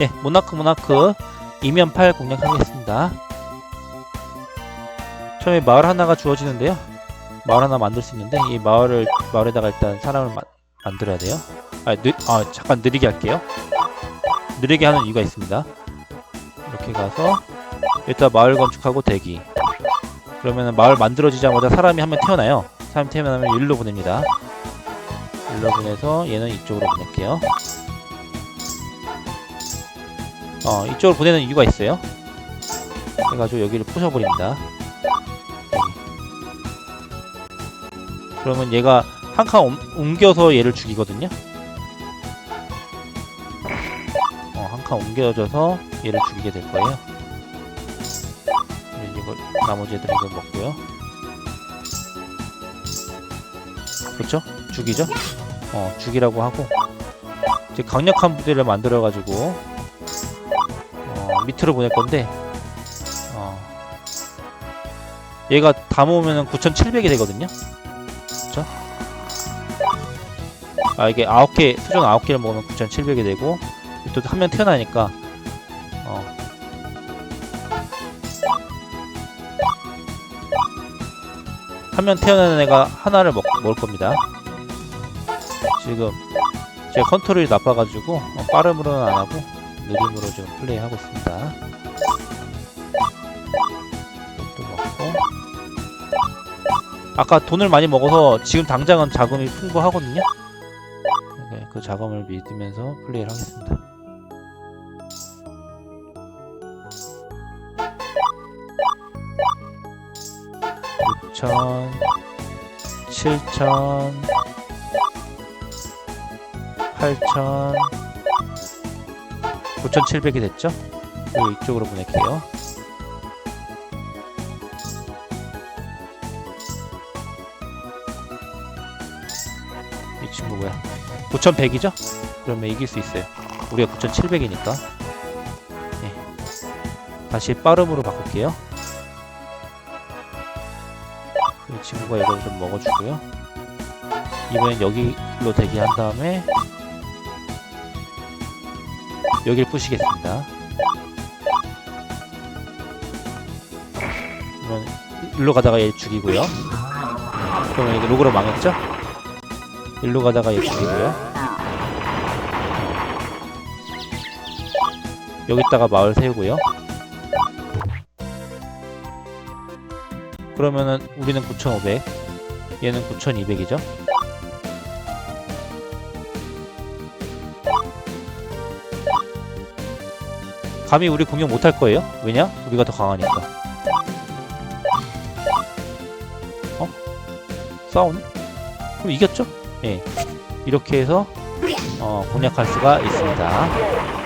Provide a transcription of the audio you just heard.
네, 모나크 모나크 이면 8 공략하겠습니다. 처음에 마을 하나가 주어지는데요. 마을 하나 만들 수 있는데 이 마을을 마을에다가 일단 사람을 마- 만들어야 돼요. 아, 느, 아 잠깐 느리게 할게요. 느리게 하는 이유가 있습니다. 이렇게 가서 일단 마을 건축하고 대기. 그러면은 마을 만들어지자마자 사람이 한 명 태어나요. 사람이 태어나면 일로 보냅니다. 일로 보내서 얘는 이쪽으로 보낼게요. 어, 이쪽으로 보내는 이유가 있어요. 그래가지고 여기를 부셔버립니다. 여기. 그러면 얘가 한 칸 옮겨서 얘를 죽이거든요. 어, 한 칸 옮겨져서 얘를 죽이게 될 거예요. 그리고 이걸 나머지 애들 이걸 먹고요. 그렇죠? 죽이죠? 어, 죽이라고 하고 이제 강력한 부대를 만들어가지고 어, 밑으로 보낼 건데 어, 얘가 다 모으면은 9,700이 되거든요. 그렇죠? 아 이게 9개 수정 9개를 먹으면 9,700이 되고 또 한 명 태어나니까 어, 한 명 태어나는 애가 하나를 먹, 먹을 겁니다. 지금 제 컨트롤이 나빠가지고 어, 빠름으로는 안 하고 느림으로 지금 플레이하고 있습니다. 또 먹고 아까 돈을 많이 먹어서 지금 당장은 자금이 풍부하거든요. 네, 그 자금을 믿으면서 플레이를 하겠습니다. 천, 칠천, 팔천, 구천칠백이 됐죠? 그리고 이쪽으로 보낼게요. 이 친구 뭐야? 9100이죠? 그러면 이길 수 있어요. 우리가 9700이니까. 네. 다시 빠름으로 바꿀게요. 이 친구가 이걸 좀 먹어주고요. 이번엔 여기로 대기한 다음에 여기를 부시겠습니다. 그러면 일로 가다가 얘 죽이고요. 그러면 이게 로그로 망했죠? 일로 가다가 얘 죽이고요. 여기다가 마을 세우고요. 그러면은 우리는 9,500, 얘는 9,200이죠. 감히 우리 공격 못할 거예요. 왜냐? 우리가 더 강하니까. 어? 싸우네? 그럼 이겼죠? 예. 이렇게 해서 어, 공략할 수가 있습니다.